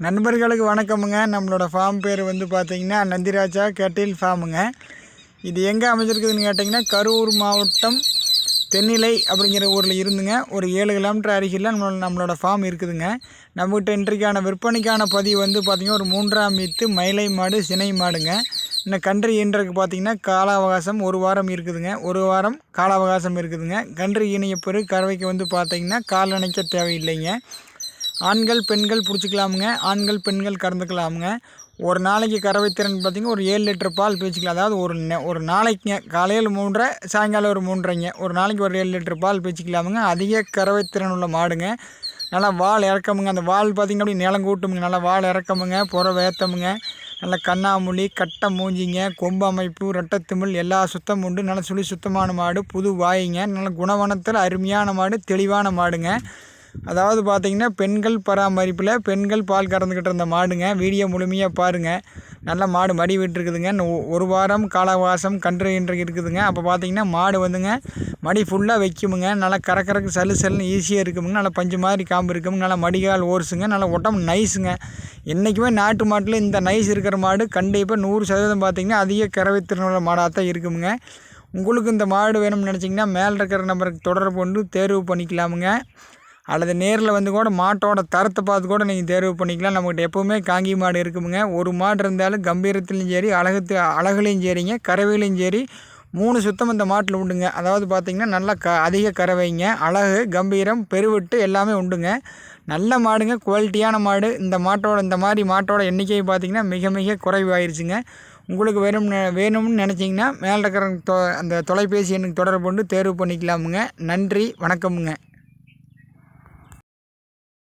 நண்பர்களுக்கு வணக்கமுங்க. நம்மளோட ஃபார்ம் பேர் வந்து பார்த்திங்கன்னா நந்திராஜா கேட்டில் ஃபார்முங்க இது எங்கே அமைஞ்சிருக்குதுன்னு கேட்டிங்கன்னா கரூர் மாவட்டம் தென்னிலை அப்படிங்கிற ஊரில் இருந்துங்க. ஒரு ஏழு கிலோமீட்டர் அருகில் நம்மளோட நம்மளோட ஃபார்ம் இருக்குதுங்க. நம்மகிட்ட இன்றைக்கான விற்பனைக்கான பதிவு வந்து பார்த்திங்கன்னா ஒரு மூன்றாம் மீத்து மயிலை மாடு சினை மாடுங்க. இந்த கன்று ஈன்றதுக்கு பார்த்திங்கன்னா கால அவகாசம் ஒரு வாரம் இருக்குதுங்க. ஒரு வாரம் கால அவகாசம் இருக்குதுங்க. கன்று ஈனிய பிறகு கறவைக்கு வந்து பார்த்திங்கன்னா கால் நினைக்க தேவையில்லைங்க. ஆண்கள் பெண்கள் பிடிச்சிக்கலாமுங்க. ஆண்கள் பெண்கள் கறந்துக்கலாமுங்க ஒரு நாளைக்கு கறவை திறன் பார்த்திங்கன்னா ஒரு ஏழு லிட்டர் பால் பேச்சிக்கலாம். அதாவது ஒரு ஒரு நாளைக்குங்க காலையில் மூன்றரை சாயங்காலம் ஒரு மூன்றரைங்க. ஒரு நாளைக்கு ஒரு ஏழு லிட்டர் பால் பேச்சிக்கலாமுங்க. அதிக கறவை திறன் உள்ள மாடுங்க. நல்லா வால் இறக்கமுங்க. அந்த வால் பார்த்திங்கன்னா அப்படி நிலம் கூட்டுமுங்க. நல்லா வால் இறக்கமுங்க. புற வேத்தமுங்க நல்ல கண்ணாமூலி கட்டை மூஞ்சிங்க கொம்பு அமைப்பு ரெட்டத்திமிழ் எல்லா சுத்தம் உண்டு. நல்லா சுழி சுத்தமான மாடு புது வாயிங்க. நல்ல குணவனத்தில் அருமையான மாடு தெளிவான மாடுங்க. அதாவது பார்த்திங்கன்னா பெண்கள் பராமரிப்பில் பெண்கள் பால் கறந்துக்கிட்டு இருந்த மாடுங்க. வீடியோ முழுமையாக பாருங்கள் நல்ல மாடு மடி விட்டுருக்குதுங்க. ஒரு வாரம் காலவாசம் கன்று இன்று இருக்குதுங்க. அப்போ பார்த்திங்கன்னா மாடு வந்துங்க மடி ஃபுல்லாக வைக்குமுங்க. நல்லா கறக்கறக்கு சல்லு சல்லுன்னு ஈஸியாக இருக்குமுங்க. நல்லா பஞ்சு மாதிரி காம்பு இருக்குமுங்க. நல்லா மடிகால் ஓர்ஸுங்க. நல்லா உடம்பு நைஸுங்க என்றைக்குமே நாட்டு மாட்டில் இந்த நைஸ் இருக்கிற மாடு கண்டிப்பாக நூறு சதவீதம் பார்த்திங்கன்னா அதிக கறவை திறனுள்ள மாடாக தான் இருக்குமுங்க. உங்களுக்கு இந்த மாடு வேணும்னு நினச்சிங்கன்னா மேலே இருக்கிற நம்பருக்கு தொடர்பு கொண்டு தேர்வு பண்ணிக்கலாமுங்க. அல்லது நேரில் வந்து கூட மாட்டோட தரத்தை பார்த்து கூட நீங்கள் தேர்வு பண்ணிக்கலாம். நம்மகிட்ட எப்போவுமே காங்கி மாடு இருக்குமுங்க. ஒரு மாடு இருந்தாலும் கம்பீரத்துலேயும் சரி அழகு அழகுலையும் சரிங்க. கறவையிலையும் சரி மூணு சுத்தம் இந்த மாட்டில் உண்டுங்க. அதாவது பார்த்திங்கன்னா நல்லா க அதிக கறவைங்க. அழகு கம்பீரம் பெருவிட்டு எல்லாமே உண்டுங்க. நல்ல மாடுங்க. குவாலிட்டியான மாடு. இந்த மாட்டோட இந்த மாதிரி மாட்டோட எண்ணிக்கை பார்த்திங்கன்னா மிக மிக குறைவாயிருச்சுங்க. உங்களுக்கு வேணும் வேணும்னு நினச்சிங்கன்னா மேலே இருக்கிற தொ அந்த தொலைபேசி எண்ணுக்கு தொடர்பு கொண்டு தேர்வு பண்ணிக்கலாமுங்க. நன்றி வணக்கமுங்க.